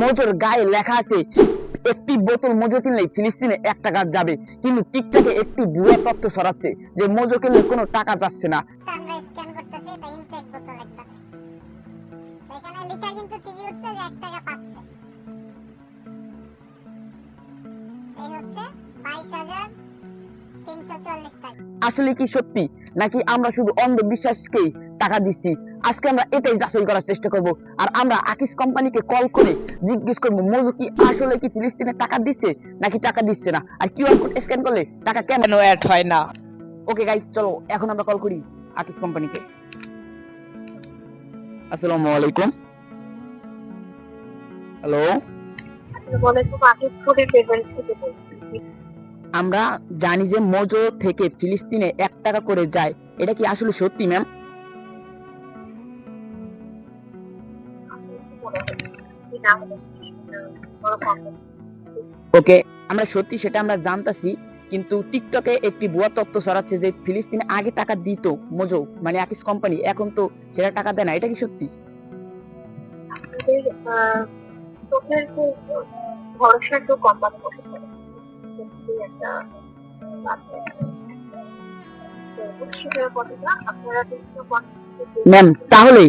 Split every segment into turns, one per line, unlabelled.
মজুর গায়ে লেখা আছে একটি বোতল মজু কিনলে ফিলিস্তিনে এক টাকা যাবে। কিন্তু টিকটকে একটি ভুয়া তথ্য ছড়াচ্ছে যে মজু কিনলে কোনো টাকা যাচ্ছে না।
আমরা স্ক্যান করতেছি এটা ইনটেক বোতল একবার এখানে লেখা কিন্তু ঠিকই উঠছে যে এক টাকা পাচ্ছে। এই হচ্ছে বাইশ হাজার তিনশো চল্লিশ টাকা।
আসলে কি সত্যি? নাকি আমরা শুধু অন্ধবিশ্বাসকেই টাকা দিচ্ছি? আজকে আমরা এটাই যাচাই করার চেষ্টা করব। আর আমরা আকিস কোম্পানিকে কল করে জিজ্ঞেস করব মজু কি আসলে কি ফিলিস্তিনে টাকা দিচ্ছে নাকি টাকা দিচ্ছে না? আর কিউআর কোড স্ক্যান করলে টাকা কেন
অ্যাড হয় না?
ওকে গাইস চলো এখন আমরা কল করি আকিস কোম্পানিকে আসসালামু আলাইকুম। হ্যালো আমরা জানি যে মজো থেকে ফিলিস্তিনে এক টাকা করে যায়। এটা কি আসলে সত্যি ম্যাম ওকে আমরা সত্যি সেটা আমরা জানতাছি কিন্তু টিকটকে একটি ভুয়া তথ্য ছড়াচ্ছে যে ফিলিস্তিনে আগে টাকা দিত মজো মানে আকিস কোম্পানি এখন তো সেটা টাকা দেয় না এটা কি সত্যি?
ভরসার কোম্পানি একটা
ম্যাম তাহলে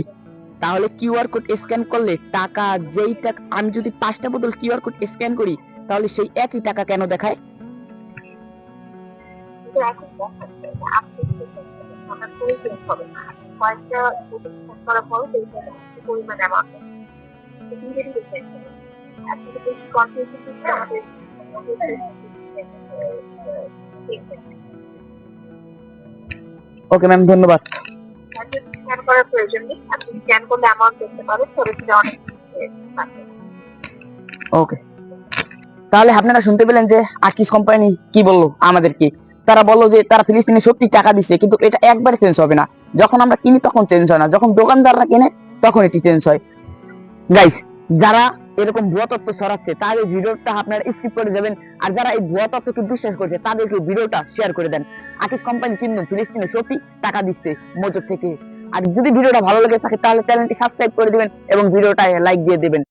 তাহলে কিউআর কোড স্ক্যান করলে টাকা যেই টাকা আমি যদি পাঁচটা বোতল কিউআর কোড স্ক্যান করি তাহলে সেই একই টাকা কেন দেখায়? ওকে ম্যাম ধন্যবাদ।
স্ক্যান করার প্রয়োজন নেই। আপনি স্ক্যান করলে অ্যামাউন্ট দেখতে পাবেন তবে সেটা অনেক।
ওকে তাহলে আপনারা শুনতে পেলেন যে আকিস কোম্পানি কি বলল আমাদেরকে তারা বলল যে তারা ফিলিস্তিনে সত্যি টাকা দিচ্ছে কিন্তু এটা একবারে চেঞ্জ হবে না। যখন আমরা কিনি তখন চেঞ্জ হয় না। যখন দোকানদাররা কিনে, তখন এটি চেঞ্জ হয়। গাইস যারা এরকম ভুয়া তথ্য ছড়াচ্ছে, তাদের ভিডিওটা আপনারা স্কিপ করে যাবেন। আর যারা এই ভুয়া তথ্যকে বিশ্বাস করছে, তাদেরকে ভিডিওটা শেয়ার করে দেন। আকিস কোম্পানি কিন্তু ফিলিস্তিনে সত্যি টাকা দিচ্ছে, মজুর থেকে। আর যদি ভিডিওটা ভালো লাগে থাকে, তাহলে চ্যানেলটি সাবস্ক্রাইব করে দিবেন এবং ভিডিওটায় লাইক দিয়ে দিবেন।